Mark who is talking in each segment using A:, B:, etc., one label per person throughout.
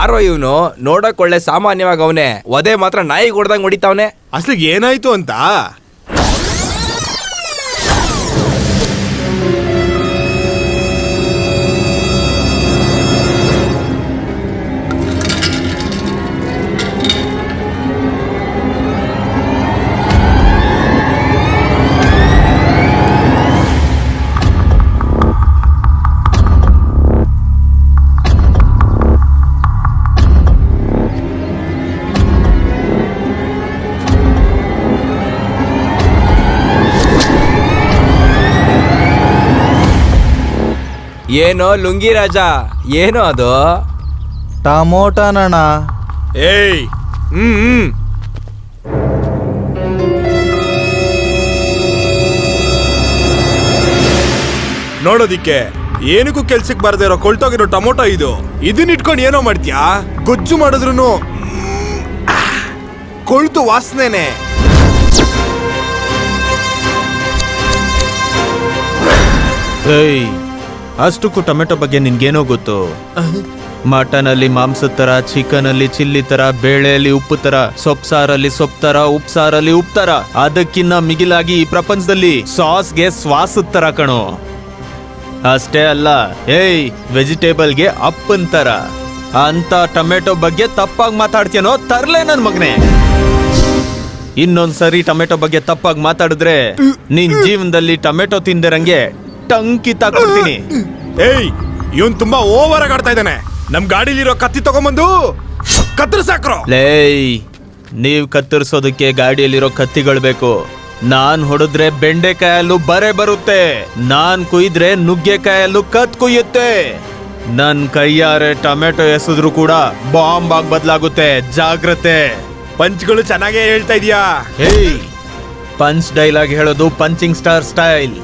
A: ಯಾರೋ ಇವನು ನೋಡಕ್ ಒಳ್ಳೆ ಸಾಮಾನ್ಯವಾಗಿ ಅವನೇ. ಒದೆ ಮಾತ್ರ ನಾಯಿ ಹೊಡ್ದಂಗ್ ಹೊಡಿತಾವನೆ.
B: ಅಸ್ಲಿಗೆ ಏನಾಯ್ತು ಅಂತ?
A: ಏನೋ ಲುಂಗಿ ರಾಜ ಏನೋ ಅದು?
C: ಟಮೋಟನಣ್ಣ.
B: ಏಯ್ ಹ್ಮ್ ಹ್ಮ್. ನೋಡೋದಿಕ್ಕೆ ಏನಕ್ಕೂ ಕೆಲ್ಸಕ್ಕೆ ಬರದೇ ಇರೋ ಕೊಳ್ತೋಗಿರೋ ಟೊಮೊಟೊ ಇದು. ಇದನ್ನ ಇಟ್ಕೊಂಡು ಏನೋ ಮಾಡ್ತೀಯಾ? ಗೊಜ್ಜು ಮಾಡಿದ್ರು ಕೊಳ್ತು ವಾಸನೆನೆ.
C: ಏಯ್ ಅಷ್ಟಕ್ಕೂ ಟೊಮೆಟೊ ಬಗ್ಗೆ ನಿನ್ಗೇನೋ ಗೊತ್ತು? ಮಟನ್ ಅಲ್ಲಿ ಮಾಂಸದ ತರ ಚಿಕನ್ ಅಲ್ಲಿ ಚಿಲ್ಲಿ ತರ, ಬೇಳೆಯಲ್ಲಿ ಉಪ್ಪು ತರ ಸೊಪ್ಪು ಸಾರಲ್ಲಿ ಸೊಪ್ಪು ತರ, ಉಪ್ಸಾರಲ್ಲಿ ಉಪ್ಪು ತರ. ಅದಕ್ಕಿನ್ನ ಮಿಗಿಲಾಗಿ ಈ ಪ್ರಪಂಚದಲ್ಲಿ ಸಾಸ್ಗೆ ಶ್ವಾಸದ ತರ ಕಣೋ. ಅಷ್ಟೇ ಅಲ್ಲ, ಏಯ್, ವೆಜಿಟೇಬಲ್ಗೆ ಅಪ್ಪನ್ ತರ. ಅಂತ ಟೊಮೆಟೊ ಬಗ್ಗೆ ತಪ್ಪಾಗಿ ಮಾತಾಡ್ತೇನೋ ತರ್ಲೆ ನನ್ ಮಗನೇ. ಇನ್ನೊಂದ್ಸರಿ ಟೊಮೆಟೊ ಬಗ್ಗೆ ತಪ್ಪಾಗಿ ಮಾತಾಡಿದ್ರೆ ನಿನ್ ಜೀವನದಲ್ಲಿ ಟೊಮೆಟೊ ತಿಂದಿರಂಗೆ ಟಂಕಿ ಕೊಡ್ತೀನಿ.
B: ಏಯ್ ಇವನ್ ತುಂಬಾ ಓವರ್ ಆಗಿ ಆಡ್ತಾ ಇದ್ದಾನೆ. ನಮ್ ಗಾಡಿಲಿರೋ ಕತ್ತಿ ತಗೊಂಬಂದು ಕತ್ತರಿಸಾಕ್ರೋ
C: ಲೇಯ್ ನೀವ್ ಕತ್ತರಿಸೋದಕ್ಕೆ ಗಾಡಿಯಲ್ಲಿರೋ ಕತ್ತಿಗಳು ಬೇಕು. ನಾನ್ ಹೊಡೆದ್ರೆ ಬೆಂಡೆಕಾಯಲ್ಲೂ ಬರೆ ಬರುತ್ತೆ. ನಾನ್ ಕುಯ್ದ್ರೆ ನುಗ್ಗೆಕಾಯಲ್ಲೂ ಕತ್ ಕುಯ್ಯುತ್ತೆ. ನನ್ ಕೈಯಾರೆ ಟೊಮೆಟೊ ಎಸಿದ್ರು ಕೂಡ ಬಾಂಬ್ ಆಗಿ ಬದಲಾಗುತ್ತೆ. ಜಾಗ್ರತೆ.
B: ಪಂಚ್ಗಳು ಚೆನ್ನಾಗೇ ಹೇಳ್ತಾ ಇದೀಯಾ?
C: ಹೇಯ್ ಪಂಚ್ ಡೈಲಾಗ್ ಹೇಳೋದು ಪಂಚಿಂಗ್ ಸ್ಟಾರ್ ಸ್ಟೈಲ್.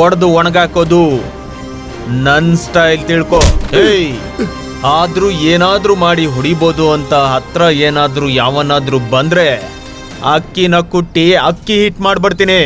C: ಒಡೆದು ಒಣಗಾಕೋದು. ನನ್ ಸ್ಟೈಲ್ ತಿಳ್ಕೊ. ಏ ಆದ್ರೂ ಏನಾದ್ರೂ ಮಾಡಿ ಹೊಡಿಬೋದು ಅಂತ ಹತ್ರ ಏನಾದ್ರೂ ಯಾವನಾದ್ರೂ ಬಂದ್ರೆ ಅಕ್ಕಿನ ಕುಟ್ಟಿ ಅಕ್ಕಿ ಹಿಟ್ ಮಾಡ್ಬಿಡ್ತೀನಿ.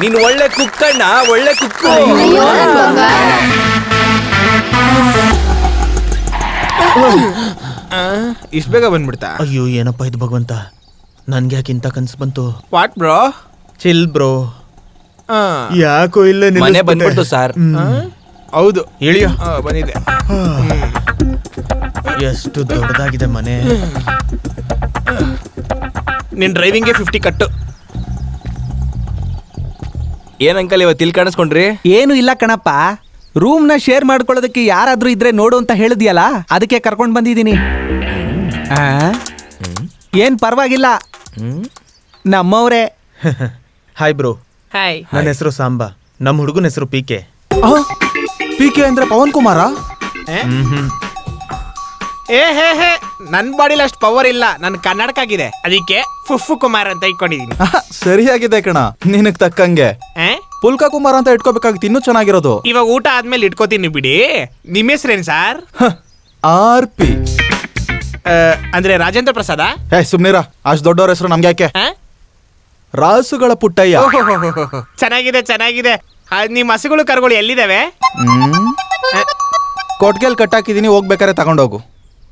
A: ನೀನ್ ಒಳ್ಳೆ ಕುಕ್ಕಣ್ಣ ಒಳ್ಳೆ ಕುಕ್ಕು
B: ಇಷ್ಟ ಬೇಗ ಬಂದ್ಬಿಡ್ತಾ?
C: ಅಯ್ಯೋ ಏನಪ್ಪ ಇದು ಭಗವಂತ? ನನ್ಗೆ ಯಾಕೆ ಇಂಥ ಕನ್ಸು ಬಂತು?
B: ವಾಟ್ ಬ್ರೋ
C: ಚಿಲ್ ಬ್ರೋ ಯಾಕೋ ಇಲ್ಲ
A: ಮನೆ
C: ಬಂದ್ಬಿಡ್ತು
A: ಬಂದ್ಬಿಟ್ಟು ಸರ್
B: ಹೌದು.
C: ಇಳಿಯೋ.
B: ಆ, ಬಂದಿದೆ.
C: ಎಷ್ಟು ದೊಡ್ಡದಾಗಿದೆ ಮನೆ.
B: ನಿನ್ ಡ್ರೈವಿಂಗ್ಗೆ ಫಿಫ್ಟಿ ಕಟ್ಟು
A: ಏನ್ ಅಂಕಲ್ ಇವತ್ತು ಇಲ್ಲಿ ಕಾಣಿಸ್ಕೊಂಡ್ರಿ?
D: ಏನು ಇಲ್ಲ ಕಣಪ್ಪ. ರೂಮ್ನ ಶೇರ್ ಮಾಡ್ಕೊಳ್ಳೋದಕ್ಕೆ ಯಾರಾದ್ರೂ ಇದ್ರೆ ನೋಡು ಅಂತ ಹೇಳಿದ್ಯಲ್ಲ ಅದಕ್ಕೆ ಕರ್ಕೊಂಡು ಬಂದಿದ್ದೀನಿ. ಆ? ಏನ್ ಪರವಾಗಿಲ್ಲ. ನಮ್ಮವ್ರೆ.
C: ಹಾಯ್ ಬ್ರೋ
B: ಹಾಯ್
C: ನನ್ನ ಹೆಸರು ಸಾಂಬಾ. ನಮ್ಮ ಹುಡುಗನ ಹೆಸರು ಪಿ ಕೆ
D: ಪಿ ಕೆ ಅಂದ್ರೆ ಪವನ್ ಕುಮಾರ?
E: ಏ ಹೇ ಹೇ. ನನ್ನ ಬಾಡಿಲಿ ಅಷ್ಟು ಪವರ್ ಇಲ್ಲ. ನನ್ನ ಕನ್ನಡಕ್ಕಾಗಿದೆ ಆಗಿದೆ. ಅದಕ್ಕೆ ಫುಫು ಕುಮಾರ್ ಅಂತ ಇಟ್ಕೊಂಡಿದೀನಿ.
D: ಸರಿಯಾಗಿದೆ ಕಣ. ನಿನಗ್ ತಕ್ಕಂಗೆ.
E: ಆ?
D: ಪುಲ್ಕ ಕುಮಾರ್ ಅಂತ ಇಟ್ಕೋಬೇಕಾಗಿತ್ತು ಇನ್ನೂ ಚೆನ್ನಾಗಿರೋದು.
E: ಇವಾಗ ಊಟ ಆದ್ಮೇಲೆ ಇಟ್ಕೋತೀನಿ ಬಿಡಿ. ನಿಮ್ಮ ಹೆಸ್ರೇನು ಸರ್?
D: R P.
E: ಆ, ಅಂದ್ರೆ ರಾಜೇಂದ್ರ ಪ್ರಸಾದ?
F: ಏ ಸುಮ್ನಿರ. ಅಷ್ಟ್ ದೊಡ್ಡವ್ರ ಹೆಸರು ನಮ್ಗೆ ಯಾಕೆ? ರಾಸುಗಳ ಪುಟ್ಟಯ್ಯ.
E: ಚೆನ್ನಾಗಿದೆ ಚೆನ್ನಾಗಿದೆ. ಆ, ನಿಮ್ಮ ಹಸುಗಳು ಕರುಗಳು ಎಲ್ಲಿದಾವೆ
F: ಹ್ಮ್. ಕೊಟ್ಗೆಲ್ ಕಟ್ಟಾಕಿದೀನಿ ಹೋಗ್ಬೇಕಾರೆ ತಗೊಂಡೋಗು.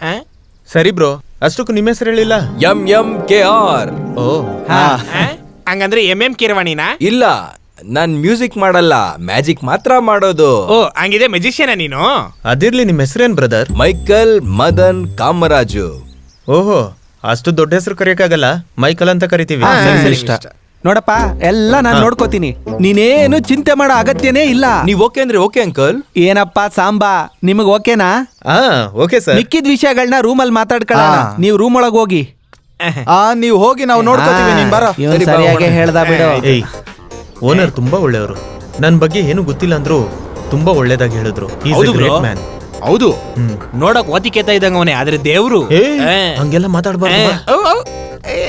E: ಆ?
C: ಸರಿ ಬ್ರೋ. ಅಷ್ಟಕ್ಕೂ ನಿಮ್ಮ ಹೆಸರು ಹೇಳಿಲ್ಲ?
A: M M K R.
C: ಓ?
E: ಹಂಗಂದ್ರೆ ಎಂ ಎಂ ಕಿರವಾಣಿನ?
A: ಇಲ್ಲ ನಾನ್ ಮ್ಯೂಸಿಕ್ ಮಾಡಲ್ಲ ಮ್ಯಾಜಿಕ್ ಮಾತ್ರ ಮಾಡೋದು.
E: ಓ ಹಂಗಿದೆ ಮೆಜಿಷಿಯನ್ ನೀನು?
C: ಅದಿರ್ಲಿ ನಿಮ್ಮ ಹೆಸರೇನ್ ಬ್ರದರ್?
A: ಮೈಕಲ್ ಮದನ್ ಕಾಮರಾಜು.
C: ಓಹೋ ಅಷ್ಟು ದೊಡ್ಡ ಹೆಸರು ಕರೆಯಕ್ಕಾಗಲ್ಲ? ಮೈಕಲ್ ಅಂತ ಕರಿತೀವಿ.
D: ಇಷ್ಟ. ನೋಡಪ್ಪ ಎಲ್ಲ ನಾನು ನೋಡ್ಕೋತೀನಿ. ನೀನೇನು ಚಿಂತೆ ಮಾಡೋ ಅಗತ್ಯನೇ ಇಲ್ಲ.
A: ನೀವ್ ಓಕೆ ಅಂದ್ರೆ ಓಕೆ ಅಂಕಲ್?
D: ಏನಪ್ಪ ಸಾಂಬಾ ನಿಮಗ್ ಓಕೆನಾ?
C: ಹಾ ಓಕೆ ಸರ್.
D: ಮಿಕ್ಕಿದ ವಿಷಯಗಳನ್ನ ರೂಮಲ್ಲಿ ಮಾತಾಡ್ಕೊಳ್ಳೋಣ. ನೀವು ರೂಮ್ ಒಳಗ್ ಹೋಗಿ.
F: ಆ ನೀವ್ ಹೋಗಿ ನಾವು ನೋಡ್ಕೋತೀವಿ ನೀನ್ ಬರ.
D: ಇವ್ನ್
A: ಸರಿ ಬಾ,
D: ಸರಿಯಾಗಿ
A: ಹೋಗೋಣ.
D: ಹೇಳ್ದ ಬಿಡು.
C: ಏಯ್ ಓನರ್ ತುಂಬಾ ಒಳ್ಳೆಯವರು. ನನ್ನ ಬಗ್ಗೆ ಏನು ಗೊತ್ತಿಲ್ಲ ಅಂದ್ರು ತುಂಬಾ ಒಳ್ಳೇದಾಗಿ ಹೇಳಿದ್ರು.
E: ಹೌದು bro.
F: ಹೌದು.
E: ನೋಡಕ್ ಓದಿಕೆತ ಇದ್ದಂಗ ಅವನೇ ಆದ್ರೆ ದೇವ್ರು.
C: ಹಂಗೆಲ್ಲ ಮಾತಾಡ್ಬಾರ್ದು ಬಾ.
E: ಏ,